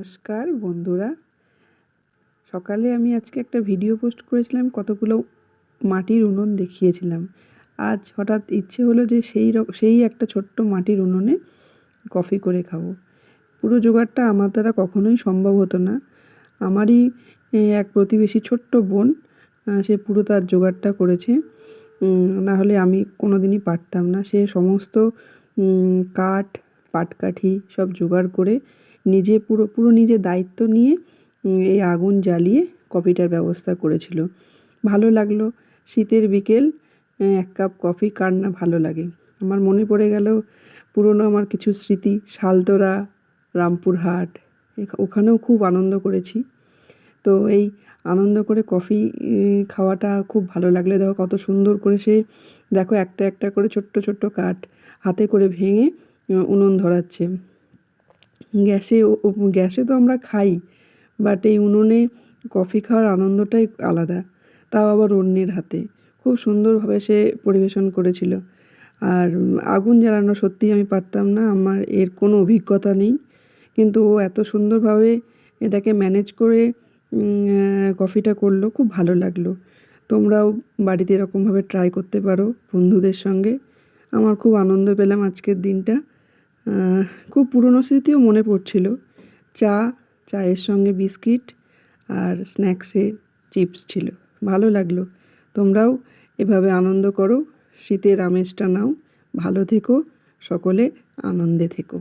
নমস্কার, বন্ধুরা। সকালে আমি আজকে একটা ভিডিও পোস্ট করেছিলাম, কতগুলো মাটির উনুন দেখিয়েছিলাম। আজ হঠাৎ ইচ্ছে হলো যে সেই সেই একটা ছোট্ট মাটির উনুনে কফি করে খাব। পুরো জোগাড়টা আমার দ্বারা কখনোই সম্ভব হতো না। আমারই এক প্রতিবেশী ছোট্ট বোন সে পুরো তার জোগাড়টা করেছে। না হলে আমি কোনো দিনই পারতাম না। সে সমস্ত কাঠ, পাটকাঠি সব জোগাড় করে নিজে পুরো পুরো নিজে দায়িত্ব নিয়ে এই আগুন জ্বালিয়ে কফিটার ব্যবস্থা করেছিল। ভালো লাগল শীতের বিকেল এক কাপ কফি, কার না ভালো লাগে। আমার মনে পড়ে গেল পুরনো আমার কিছু স্মৃতি, শালতোরা, রামপুরহাট ওখানেও খুব আনন্দ করেছি। তো এই আনন্দ করে কফি খাওয়াটা খুব ভালো লাগল। দেখো কত সুন্দর করে সে, দেখো একটা একটা করে ছোট্ট ছোট্ট কাঠ হাতে করে ভেঙে উনুন ধরাচ্ছে। গ্যাসে গ্যাসে তো আমরা খাই বাট এই উনুনে কফি খাওয়ার আনন্দটাই আলাদা। তাও আবার অন্যের হাতে। খুব সুন্দরভাবে সে পরিবেশন করেছিল। আর আগুন জ্বালানো সত্যিই আমি পারতাম না, আমার এর কোনো অভিজ্ঞতা নেই। কিন্তু ও এত সুন্দরভাবে এটাকে ম্যানেজ করে কফিটা করল, খুব ভালো লাগল। তোমরাও বাড়িতে এরকমভাবে ট্রাই করতে পারো বন্ধুদের সঙ্গে। আমার খুব আনন্দ পেলাম আজকের দিনটা। খুব পুরনো স্মৃতিও মনে পড়ছিল। চা, চায়ের সঙ্গে বিস্কিট আর স্ন্যাক্সে চিপস ছিল। ভালো লাগল। তোমরাও এভাবে আনন্দ করো। শীতের আমেজটা নাও। ভালো থেকো। সকলে আনন্দে থেকো।